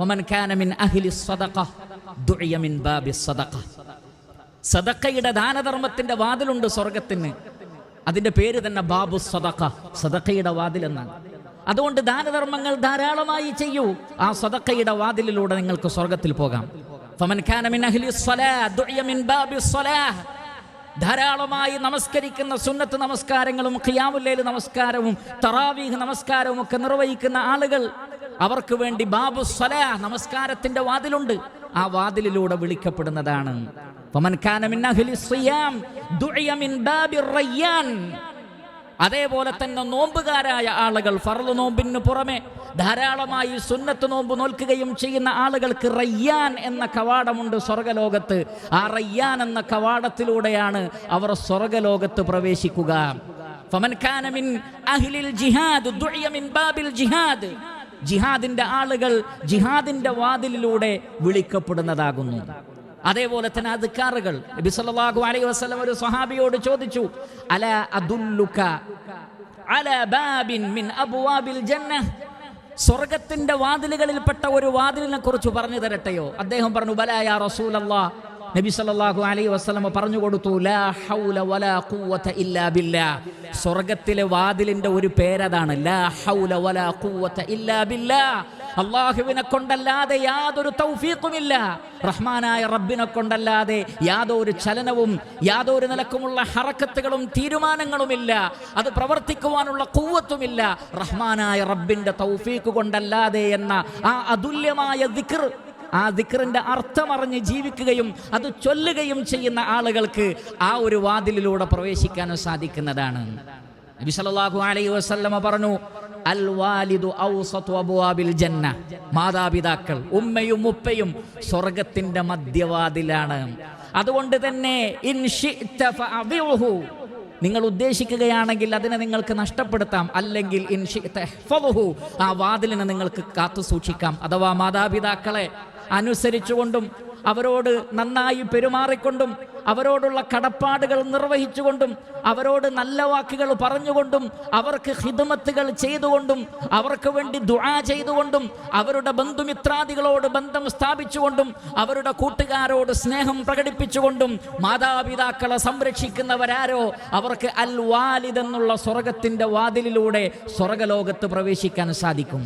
വമൻ കാന മിൻ അഹ്ലി സ്വദഖ ദുഇയ മിൻ ബാബി സ്വദഖ. സദക്കയുടെ ദാനധർമ്മത്തിന്റെ വാതിലുണ്ട് സ്വർഗത്തിന് അതിന്റെ പേര് തന്നെ ബാബു സദക്ക സദക്കയുടെ വാതിൽ എന്നാണ്. അതുകൊണ്ട് ദാനധർമ്മങ്ങൾ ധാരാളമായി ചെയ്യൂ. ആ സദക്കയുടെ വാതിലിലൂടെ നിങ്ങൾക്ക് സ്വർഗത്തിൽ പോകാം. ധാരാളമായി നമസ്കരിക്കുന്ന സുന്നത്ത് നമസ്കാരങ്ങളും ഖിയാമുല്ലയിൽ നമസ്കാരവും തറാവീഹ് നമസ്കാരവും ഒക്കെ നിർവഹിക്കുന്ന ആളുകൾ അവർക്ക് വേണ്ടി ബാബു സ്വലാ നമസ്കാരത്തിന്റെ വാതിലുണ്ട്. ആ വാതിലിലൂടെ വിളിക്കപ്പെടുന്നതാണ്. അതേപോലെ തന്നെ നോമ്പുകാരായ ആളുകൾ ഫർൾ നോമ്പിന് പുറമെ ധാരാളമായി സുന്നത്ത് നോമ്പ് നോൽക്കുകയും ചെയ്യുന്ന ആളുകൾക്ക് റയ്യാൻ എന്ന കവാടമുണ്ട് സ്വർഗലോകത്ത്. ആ റയ്യാൻ എന്ന കവാടത്തിലൂടെയാണ് അവർ സ്വർഗലോകത്ത് പ്രവേശിക്കുക. ഫമൻ അഹ്ലിൽ ജിഹാദ് ദുഇയ മിൻ ബാബിൽ ജിഹാദ്. ജിഹാദിന്റെ ആളുകൾ ജിഹാദിന്റെ വാതിലിലൂടെ വിളിക്കപ്പെടുന്നതാകുന്നു. അതേപോലെ തന്നെ അധികാറുകൾ നബി സല്ലല്ലാഹു അലൈഹി വസല്ലം ഒരു സ്വഹാബിയോട് ചോദിച്ചു അല അദുല്ലുക ബാബിൻ മിൻ ജന്ന സ്വർഗത്തിന്റെ വാതിലുകളിൽപ്പെട്ട ഒരു വാതിലിനെ കുറിച്ച് പറഞ്ഞു തരട്ടെയോ? അദ്ദേഹം പറഞ്ഞു ബലായ റസൂലല്ലാഹ് റസൂലല്ലാ. നബി സല്ലല്ലാഹു അലൈഹി വസല്ലം പറഞ്ഞു കൊടുത്തു ലാ ഹൗല വലാ ഖുവത ഇല്ലാ ബില്ലാ. സ്വർഗത്തിലെ വാതിലിന്റെ ഒരു പേരതാണ് ലാ ഹൗല വലാ ഖുവത ഇല്ലാ ബില്ലാ. അള്ളാഹുവിനെ കൊണ്ടല്ലാതെ യാതൊരു തൗഫീഖുമില്ല. റഹ്മാനായ റബ്ബിനെ കൊണ്ടല്ലാതെ യാതൊരു ചലനവും യാതൊരു നിലക്കുമുള്ള ഹറക്കത്തുകളും തീരുമാനങ്ങളുമില്ല. അത് പ്രവർത്തിക്കുവാനുള്ള കൂവത്തുമില്ല റഹ്മാനായ റബ്ബിന്റെ തൗഫീഖ് കൊണ്ടല്ലാതെ എന്ന ആ അതുല്യമായ ദിക്ർ ആ ദിക്റിന്റെ അർത്ഥമറിഞ്ഞ് ജീവിക്കുകയും അത് ചൊല്ലുകയും ചെയ്യുന്ന ആളുകൾക്ക് ആ ഒരു വാതിലിലൂടെ പ്രവേശിക്കാനും സാധിക്കുന്നതാണ്. നബി സല്ലല്ലാഹു അലൈഹി വസല്ലമ പറഞ്ഞു അൽ വാലിദു ഔസതു ജന്ന. മാതാപിതാക്കൾ ഉമ്മയും ഉപ്പയും സ്വർഗത്തിന്റെ മധ്യവാതിലാണ്. അതുകൊണ്ട് തന്നെ ഇൻ നിങ്ങൾ ഉദ്ദേശിക്കുകയാണെങ്കിൽ അതിനെ നിങ്ങൾക്ക് നഷ്ടപ്പെടുത്താം. അല്ലെങ്കിൽ ആ വാതിലിനെ നിങ്ങൾക്ക് കാത്തു സൂക്ഷിക്കാം അഥവാ മാതാപിതാക്കളെ അനുസരിച്ചുകൊണ്ടും അവരോട് നന്നായി പെരുമാറിക്കൊണ്ടും അവരോടുള്ള കടപ്പാടുകൾ നിർവഹിച്ചുകൊണ്ടും അവരോട് നല്ല വാക്കുകൾ പറഞ്ഞുകൊണ്ടും അവർക്ക് ഹിദമത്തുകൾ ചെയ്തുകൊണ്ടും അവർക്ക് വേണ്ടി ദുആ ചെയ്തുകൊണ്ടും അവരുടെ ബന്ധുമിത്രാദികളോട് ബന്ധം സ്ഥാപിച്ചുകൊണ്ടും അവരുടെ കൂട്ടുകാരോട് സ്നേഹം പ്രകടിപ്പിച്ചുകൊണ്ടും മാതാപിതാക്കളെ സംരക്ഷിക്കുന്നവരാരോ അവർക്ക് അൽ വാലിദ് എന്നുള്ള സ്വർഗത്തിന്റെ വാതിലിലൂടെ സ്വർഗലോകത്ത് പ്രവേശിക്കാൻ സാധിക്കും.